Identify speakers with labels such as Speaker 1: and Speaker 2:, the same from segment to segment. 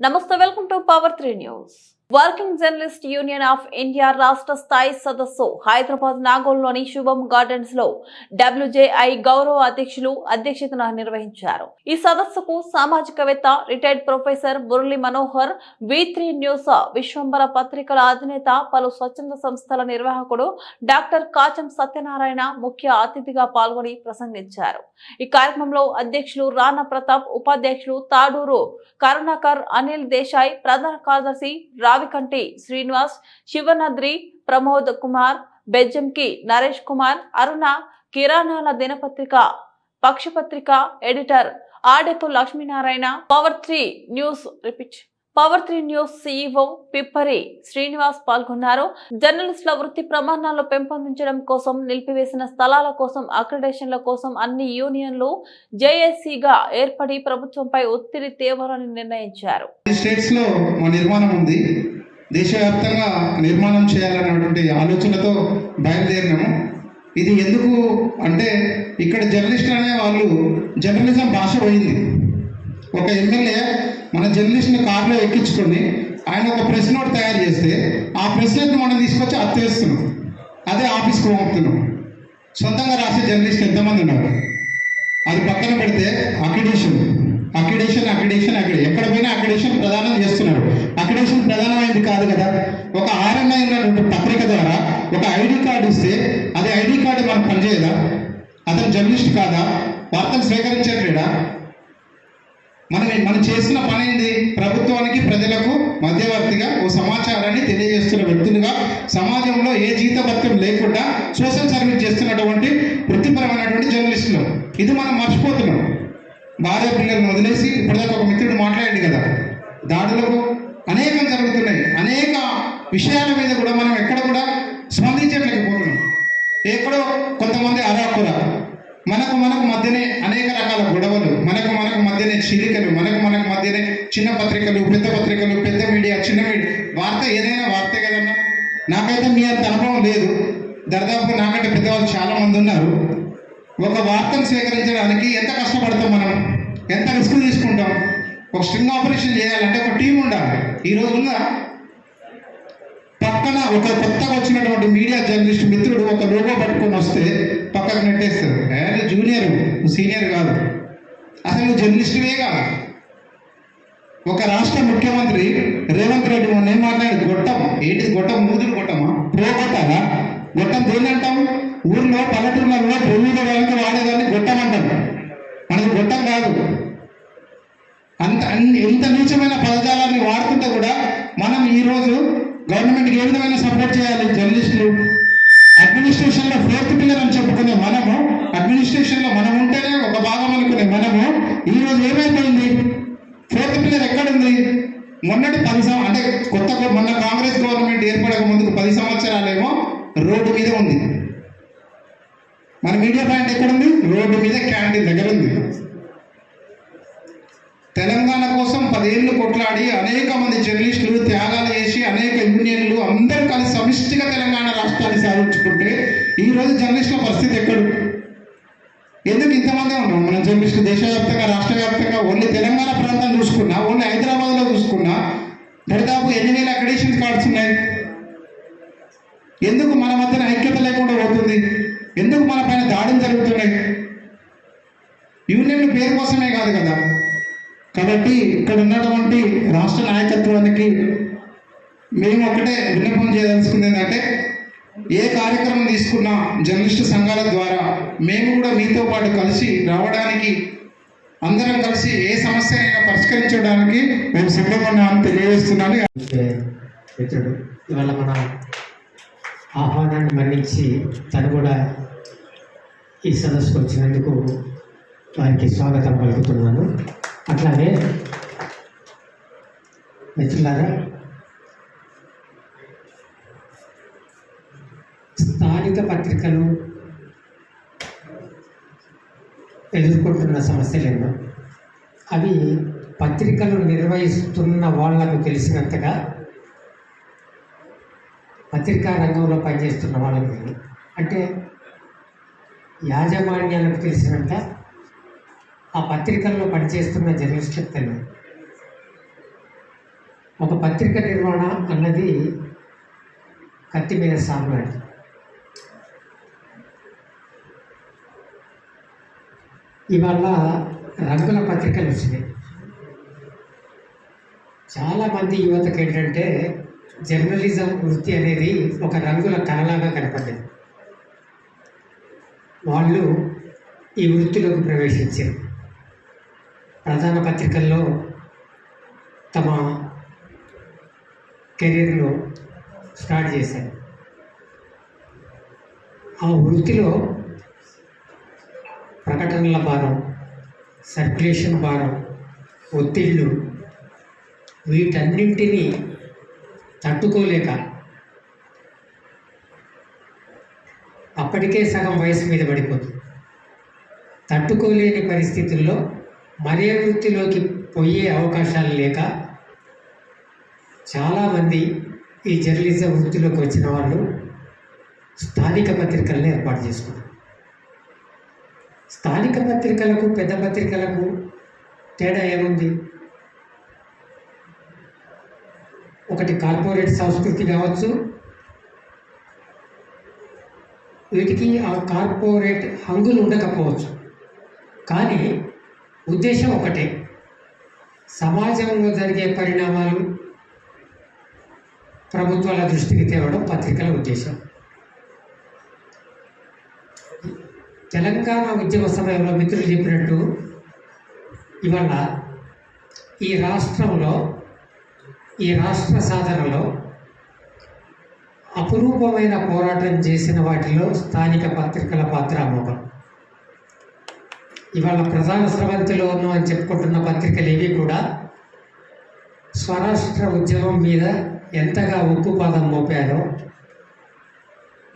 Speaker 1: నమస్తే welcome to power three news. Working journalist union of India రాష్ట్ర స్థాయి సదస్సు హైదరాబాద్ నాగోల్లోని శుభం గార్డెన్స్లో డబ్ల్యూజేఐ గౌరవ అధ్యక్షులు అధ్యక్షతన నిర్వహించారు. ఈ సదస్సుకు సామాజికవేత్త retired professor Murali Manohar V three news Vishwambhara పత్రికల అధినేత పలు స్వచ్ఛంద సంస్థల నిర్వాహకుడు డాక్టర్ కాచం సత్యనారాయణ ముఖ్య అతిథిగా పాల్గొని ప్రసంగించారు. ఈ కార్యక్రమంలో అధ్యక్షులు రాణా ప్రతాప్ ఉపాధ్యక్షులు తాడూరు కరుణాకర్ అనిల్ దేశాయ్ ప్రధాన కార్యదర్శి రావికంటి శ్రీనివాస్ శివనద్రి ప్రమోద్ కుమార్ బెజ్జంకి నరేష్ కుమార్ అరుణ కిరాణాల దినపత్రిక పక్షపత్రిక editor Adepu Lakshminarayana power three news repeat. Power three news CEO Pippari Srinivas పాల్గొన్నారు. జర్నలిస్టుల వృత్తి ప్రమాణాలు పెంపొందించడం కోసం నిలిపివేసిన స్థలాల కోసం అక్రిడేషన్ల కోసం అన్ని యూనియన్లు జేఏసీగా ఏర్పడి ప్రభుత్వంపై ఒత్తిడి తేవాలని నిర్ణయించారు.
Speaker 2: స్టేట్స్లో నిర్మాణం ఉంది. దేశవ్యాప్తంగా నిర్మాణం చేయాలన్నటువంటి ఆలోచనతో బయలుదేరినాము. ఇది ఎందుకు అంటే ఇక్కడ జర్నలిస్టులు అనే వాళ్ళు జర్నలిజం భాష పోయింది. ఒక ఎమ్మెల్యే మన జర్నలిస్ట్ని కారులో ఎక్కించుకొని ఆయన ఒక ప్రెస్ నోట్ తయారు చేస్తే ఆ ప్రెస్ నోట్ని మనం తీసుకొచ్చి అత్తేస్తున్నాం. అదే ఆఫీస్కి పంపుతున్నాం. సొంతంగా రాసే జర్నలిస్ట్ ఎంతమంది ఉన్నారు? అది పక్కన పెడితే అక్రిడేషన్. అక్రిడేషన్ అక్రిడేషన్ అక్కడ ఎక్కడ పోయినా అక్రిడేషన్ ప్రదానం చేస్తున్నారు. అక్రిడేషన్ ప్రధానమైంది కాదు కదా. ఒక ఆర్ఎన్ఐ ఉన్నటువంటి పత్రిక ద్వారా ఒక ఐడి కార్డు ఇస్తే అదే ఐడి కార్డు మనం పనిచేయదా? అతను జర్నలిస్ట్ కాదా? వార్తలు స్వీకరించట్లేడా మనం మనం చేస్తున్న పని ఏంటి? ప్రభుత్వానికి ప్రజలకు మధ్యవర్తిగా ఓ సమాచారాన్ని తెలియజేస్తున్న వ్యక్తులుగా సమాజంలో ఏ జీతభత్యం లేకుండా సోషల్ సర్వీస్ చేస్తున్నటువంటి వృత్తిపరమైనటువంటి జర్నలిస్టులు. ఇది మనం మర్చిపోతున్నాం. భార్య పిల్లలను వదిలేసి ఇప్పటిదాకా ఒక మిత్రుడు మాట్లాడండి కదా. దాడులకు అనేకం జరుగుతున్నాయి. అనేక విషయాల మీద కూడా మనం ఎక్కడ కూడా స్పందించలేకపోతున్నాం. ఎక్కడో మనకు మనకు మధ్యనే అనేక రకాల గొడవలు మనకు మనకు మధ్యనే చిలికలు మనకు మనకు మధ్యనే చిన్న పత్రికలు పెద్ద పత్రికలు పెద్ద మీడియా చిన్న మీడియా. వార్త ఏదైనా వార్తే కదన్నా? నాకైతే మీ అంత అనుభవం లేదు. దాదాపు నాకంటే పెద్దవాళ్ళు చాలా మంది ఉన్నారు. ఒక వార్తను స్వీకరించడానికి ఎంత కష్టపడతాం మనం? ఎంత రిస్క్ తీసుకుంటాం? ఒక స్ట్రింగ్ ఆపరేషన్ చేయాలంటే ఒక టీం ఉండాలి. ఈ రోజుల్లో పక్కన ఒక కొత్తగా వచ్చినటువంటి మీడియా జర్నలిస్ట్ మిత్రుడు ఒక లోగో పట్టుకొని వస్తే పక్కకు నెట్టేస్తారు నేను జూనియర్ నువ్వు సీనియర్ కాదు. అసలు నువ్వు జర్నలిస్టువే కాదు. ఒక రాష్ట్ర ముఖ్యమంత్రి రేవంత్ రెడ్డి మొన్న ఏం మాట్లాడి గొట్టం. ఏంటి గొట్టం? మూదులు గొట్టమా? ప్రో గొట్టం దేని అంటాం ఊర్లో పల్లెటూరులలో భూమిలో వాళ్ళకి వాడేదాన్ని గొట్టం అంటాం మనది గొట్టం కాదు. అంత అన్ని ఎంత నీచమైన పదజాలాన్ని వాడుతుంటే కూడా మనం ఈరోజు గవర్నమెంట్కి ఏ విధమైన సపోర్ట్ చేయాలి? జర్నలిస్టులు. అడ్మినిస్ట్రేషన్లో ఫోర్త్ పిల్లర్ పది అంటే కొత్త మొన్న కాంగ్రెస్ గవర్నమెంట్ ఏర్పడక ముందుకు పది సంవత్సరాలేమో రోడ్డు మీద ఉంది. మన మీడియా పాయింట్ ఎక్కడుంది? రోడ్డు మీద క్యాంటీన్ దగ్గర ఉంది తెలంగాణ కోసం పదేళ్ళు కొట్లాడి అనేక మంది జర్నలిస్టులు త్యాగాలు చేసి అనేక యూనియన్లు అందరూ కలిసి సమిష్టిగా తెలంగాణ రాష్ట్రాన్ని సాధించుకుంటే ఈరోజు జర్నలిస్టుల పరిస్థితి ఎక్కడు? ఎందుకు ఇంతమంది ఉన్నాం? మన జర్నలిస్టులు దేశవ్యాప్తంగా రాష్ట్ర వ్యాప్తంగా ఓన్లీ తెలంగాణ ప్రాంతం చూసుకున్నా ఓన్లీ హైదరాబాద్లో చూసుకున్నా దాదాపు ఎన్ని వేల అడిషన్స్ కార్డ్స్ ఉన్నాయి? ఎందుకు మన మధ్యన ఐక్యత లేకుండా పోతుంది? ఎందుకు మన పైన దాడులు జరుగుతున్నాయి? యూనియన్ పేరు కోసమే కాదు కదా. కాబట్టి ఇక్కడ ఉన్నటువంటి రాష్ట్ర నాయకత్వానికి మేము ఒకటే విన్నపం చేయదలుచుకుంది ఏంటంటే ఏ కార్యక్రమం తీసుకున్నా జర్నలిస్టు సంఘాల ద్వారా మేము కూడా మీతో పాటు కలిసి రావడానికి అందరం కలిసి ఏ సమస్య అయినా పరిష్కరించడానికి మేము సిద్ధంగా ఉన్నామని తెలియజేస్తున్నాను
Speaker 3: మిత్రుడు ఇవాళ మన ఆహ్వానాన్ని మన్నించి తను కూడా ఈ సదస్సుకు వచ్చినందుకు వారికి స్వాగతం పలుకుతున్నాను. అట్లానే మిత్రులారా స్థానిక పత్రికలు ఎదుర్కొంటున్న సమస్యలు ఎన్నో అవి పత్రికలు నిర్వహిస్తున్న వాళ్ళకు తెలిసినంతగా పత్రికా రంగంలో పనిచేస్తున్న వాళ్ళకి అంటే యాజమాన్యాలకు తెలిసినంత ఆ పత్రికల్లో పనిచేస్తున్న జర్నలిస్టులకు తెలియదు. ఒక పత్రిక నిర్వహణ అన్నది కత్తి మీద సాగు లాంటిది ఇవాళ రంగుల పత్రికలు వచ్చినాయి. చాలామంది యువతకు ఏంటంటే జర్నలిజం వృత్తి అనేది ఒక రంగుల కళలాగా కనపడ్డది. వాళ్ళు ఈ వృత్తిలోకి ప్రవేశించారు. ప్రధాన పత్రికల్లో తమ కెరీర్లో స్టార్ట్ చేశారు. ఆ వృత్తిలో ప్రకటనల భారం సర్క్యులేషన్ భారం ఒత్తిళ్ళు వీటన్నింటినీ తట్టుకోలేక అప్పటికే సగం వయసు మీద పడిపోతుంది. తట్టుకోలేని పరిస్థితుల్లో మరే వృత్తిలోకి పోయే అవకాశాలు లేక చాలామంది ఈ జర్నలిజం వృత్తిలోకి వచ్చిన వాళ్ళు స్థానిక పత్రికలను ఏర్పాటు చేసుకున్నారు స్థానిక పత్రికలకు పెద్ద పత్రికలకు తేడా ఏముంది? ఒకటి కార్పొరేట్ సంస్కృతి కావచ్చు. వీటికి ఆ కార్పొరేట్ హంగులు ఉండకపోవచ్చు. కానీ ఉద్దేశం ఒకటే. సమాజంలో జరిగే పరిణామాలు ప్రభుత్వాల దృష్టికి తేవడం పత్రికల ఉద్దేశం. తెలంగాణ ఉద్యమ సమయంలో మిత్రులు చెప్పినట్టు ఇవాళ ఈ రాష్ట్రంలో ఈ రాష్ట్ర సాధనలో అపురూపమైన పోరాటం చేసిన వాటిలో స్థానిక పత్రికల పాత్ర అమోఘం ఇవాళ ప్రధాన స్రవంతిలో ఉన్నాం అని చెప్పుకుంటున్న పత్రికలు ఇవి కూడా స్వరాష్ట్ర ఉద్యమం మీద ఎంతగా ఉక్కుపాదం మోపారో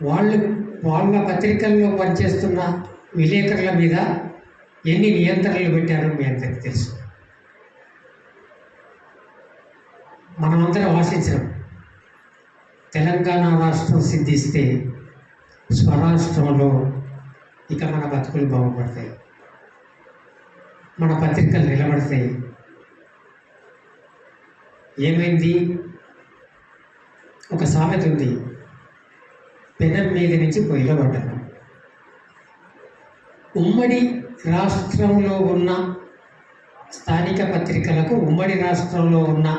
Speaker 3: వాళ్ళు వాళ్ళ పత్రికల్లో పనిచేస్తున్న విలేకరుల మీద ఎన్ని నియంత్రణలు పెట్టారో మీ అందరికీ తెలుసు. మనమందరం ఆశించడం తెలంగాణ రాష్ట్రం సిద్ధిస్తే స్వరాష్ట్రంలో ఇక మన బతుకులు బాగుపడతాయి. మన పత్రికలు నిలబడతాయి. ఏమైంది? ఒక సామెత ఉంది. పెనం మీద నుంచి పొయ్యిలో ఉమ్మడి రాష్ట్రంలో ఉన్న స్థానిక పత్రికలకు ఉమ్మడి రాష్ట్రంలో ఉన్న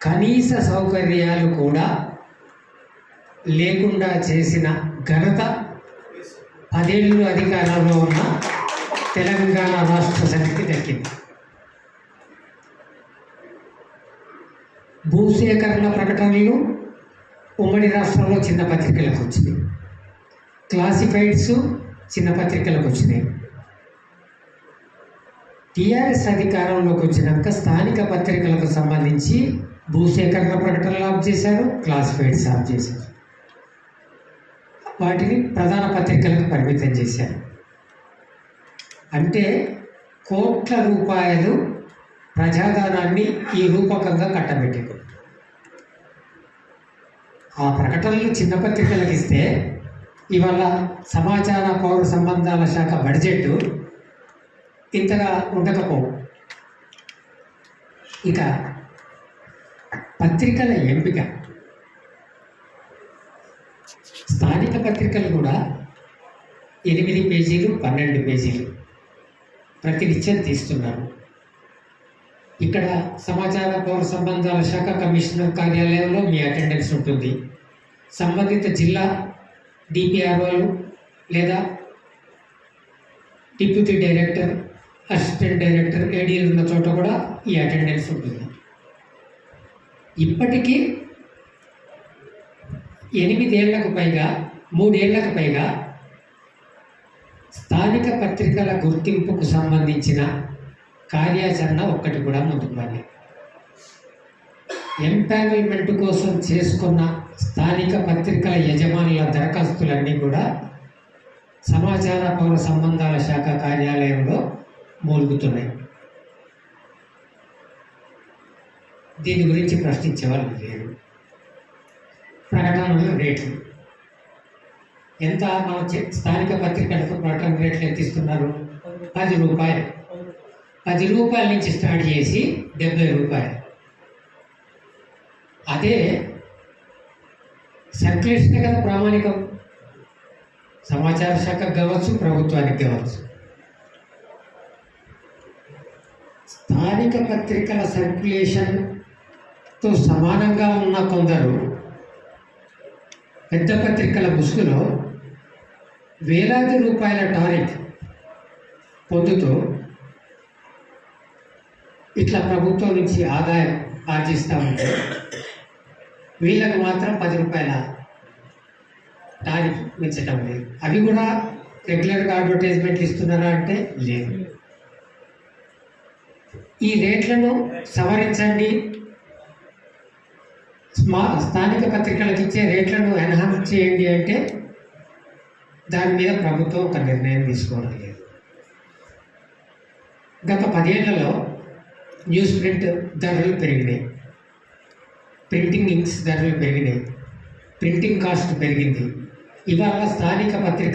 Speaker 3: కనీస సౌకర్యాలు కూడా లేకుండా చేసిన ఘనత పదేళ్ళు అధికారంలో ఉన్న తెలంగాణ రాష్ట్ర సమితి దక్కింది భూసేకరణ ప్రకటనలు ఉమ్మడి రాష్ట్రంలో చిన్న పత్రికలకు వచ్చినాయి క్లాసిఫైడ్స్ చిన్న పత్రికలకు వచ్చినాయి. టీఆర్ఎస్ అధికారంలోకి వచ్చినాక స్థానిక పత్రికలకు సంబంధించి భూసేకరణ ప్రకటనలు ఆఫ్ చేశారు క్లాసిఫైడ్స్ ఆఫ్ చేశారు. వాటిని ప్రధాన పత్రికలకు పరిమితం చేశారు. అంటే కోట్ల రూపాయలు ప్రజాధనాన్ని ఈ రూపకంగా కట్టబెట్టారు ఆ ప్రకటనలు చిన్న పత్రికలకు ఇస్తే ఇవాళ సమాచార పౌర సంబంధాల శాఖ బడ్జెట్ ఇంతగా ఉండకపోవు. ఇక పత్రికల ఎంపిక. స్థానిక పత్రికలు కూడా ఎనిమిది పేజీలు పన్నెండు పేజీలు ప్రతినిత్యం తీస్తున్నారు. ఇక్కడ సమాచార పౌర సంబంధాల శాఖ కమిషనర్ కార్యాలయంలో మీ అటెండెన్స్ ఉంటుంది. సంబంధిత జిల్లా డిపిఆర్ఓలు లేదా డిప్యూటీ డైరెక్టర్ అసిస్టెంట్ డైరెక్టర్ ఏడీలు ఉన్న చోట కూడా ఈ అటెండెన్స్ ఉంటుంది. ఇప్పటికీ ఎనిమిదేళ్ళకు పైగా మూడేళ్ళకు పైగా స్థానిక పత్రికల గుర్తింపుకు సంబంధించిన కార్యాచరణ ఒక్కటి కూడా ముందుకు మళ్ళీ. ఎంపానల్మెంట్ కోసం చేసుకున్న స్థానిక పత్రికల యజమానుల దరఖాస్తులన్నీ కూడా సమాచార పౌర సంబంధాల శాఖ కార్యాలయంలో మూలుగుతున్నాయి. దీని గురించి ప్రశ్నించే వాళ్ళు లేరు. ప్రకటనలు రేట్లు. ఎంత మన స్థానిక పత్రికలకు ప్రకటన రేట్లు ఎంత ఇస్తున్నారు? పది రూపాయలు. పది రూపాయల నుంచి స్టార్ట్ చేసి డెబ్బై రూపాయలు. అదే సర్క్యులేషన్ కదా ప్రామాణికం. సమాచార శాఖకు కావచ్చు ప్రభుత్వానికి కావచ్చు. స్థానిక పత్రికల సర్క్యులేషన్తో సమానంగా ఉన్న కొందరు పెద్ద పత్రికల ముసుగులో వేలాది రూపాయల టారిక్ పొందుతూ ఇట్లా ప్రభుత్వం నుంచి ఆదాయం ఆర్జిస్తూ ఉంటే వీళ్ళకు మాత్రం పది రూపాయల టారిఫ్ పెంచడం లేదు. అవి కూడా రెగ్యులర్గా అడ్వర్టైజ్మెంట్లు ఇస్తున్నారా అంటే లేదు. ఈ రేట్లను సవరించండి. స్మా స్థానిక పత్రికలకు ఇచ్చే రేట్లను ఎన్హాన్స్ చేయండి అంటే దాని మీద ప్రభుత్వం ఒక నిర్ణయం తీసుకోవడం లేదు. గత పదేళ్ళలో న్యూస్ ప్రింట్ ధరలు పెరిగినాయి. ప్రింటింగ్ ఇంక్స్ ధరలు పెరిగినాయి. ప్రింటింగ్ కాస్ట్ పెరిగింది. ఇవాళ స్థానిక పత్రిక